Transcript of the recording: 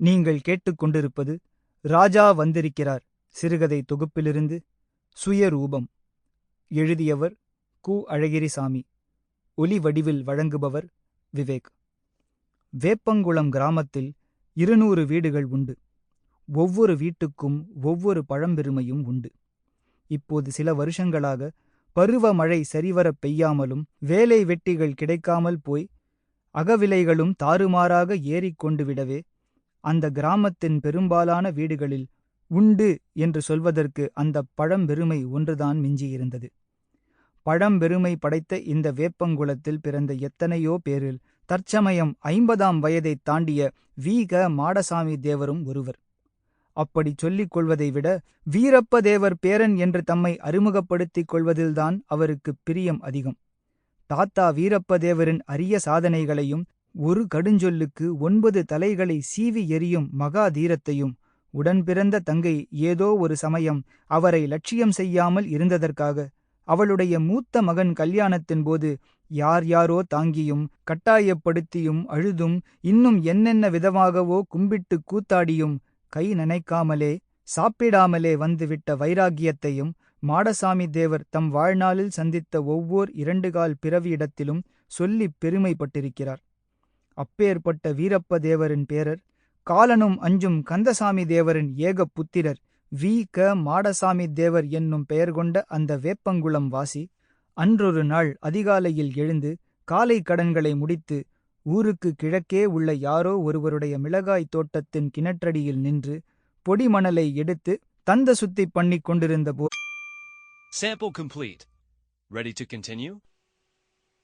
நீங்கள் கேட்டுக்கொண்டிருப்பது ராஜா வந்திருக்கிறார். சிறுகதை தொகுப்பிலிருந்து சுயரூபம். எழுதியவர் கு. அழகிரிசாமி. ஒலி வடிவில் வழங்குபவர் விவேக். வேப்பங்குளம் கிராமத்தில் இருநூறு வீடுகள் உண்டு. ஒவ்வொரு வீட்டுக்கும் ஒவ்வொரு பழம்பெருமையும் உண்டு. இப்போது சில வருஷங்களாக பருவமழை சரிவரப் பெய்யாமலும் வேலை வெட்டிகள் கிடைக்காமல் போய் அகவிலைகளும் தாறுமாறாக ஏறிக்கொண்டு விடவே அந்த கிராமத்தின் பெரும்பாலான வீடுகளில் உண்டு என்று சொல்வதற்கு அந்த பழம்பெருமை ஒன்றுதான் மிஞ்சியிருந்தது. பழம்பெருமை படைத்த இந்த வேப்பங்குளத்தில் பிறந்த எத்தனையோ பேரில் தற்சமயம் ஐம்பதாம் வயதைத் தாண்டிய வீக மாடசாமி தேவரும் ஒருவர். அப்படிச் சொல்லிக் கொள்வதை விட வீரப்ப தேவர் பேரன் என்று தம்மை அறிமுகப்படுத்திக் கொள்வதில்தான் அவருக்குப் பிரியம் அதிகம். தாத்தா வீரப்ப தேவரின் அரிய சாதனைகளையும் ஒரு கடுஞ்சொல்லுக்கு ஒன்பது தலைகளை சீவி எறியும் மகா தீரத்தையும் உடன்பிறந்த தங்கை ஏதோ ஒரு சமயம் அவரை லட்சியம் செய்யாமல் இருந்ததற்காக அவளுடைய மூத்த மகன் கல்யாணத்தின் போது யார் யாரோ தாங்கியும் கட்டாயப்படுத்தியும் அழுதும் இன்னும் என்னென்ன விதமாகவோ கும்பிட்டு கூத்தாடியும் கை நனைக்காமலே சாப்பிடாமலே வந்துவிட்ட வைராகியத்தையும் மாடசாமி தேவர் தம் வாழ்நாளில் சந்தித்த ஒவ்வோர் இரண்டுகால் பிறவியிடத்திலும் சொல்லிப் பெருமைப்பட்டிருக்கிறார். அப்பேற்பட்ட வீரப்ப தேவரின் பேரர் காலனும் அஞ்சும் கந்தசாமி தேவரின் ஏக புத்திரர் வி க மாடசாமி தேவர் என்னும் பெயர் கொண்ட அந்த வேப்பங்குளம் வாசி அன்றொரு நாள் அதிகாலையில் எழுந்து காலை கடன்களை முடித்து ஊருக்கு கிழக்கே உள்ள யாரோ ஒருவருடைய மிளகாய் தோட்டத்தின் கிணற்றடியில் நின்று பொடிமணலை எடுத்து தந்த சுத்தி பண்ணிக் கொண்டிருந்த போ Sample complete. Ready to continue?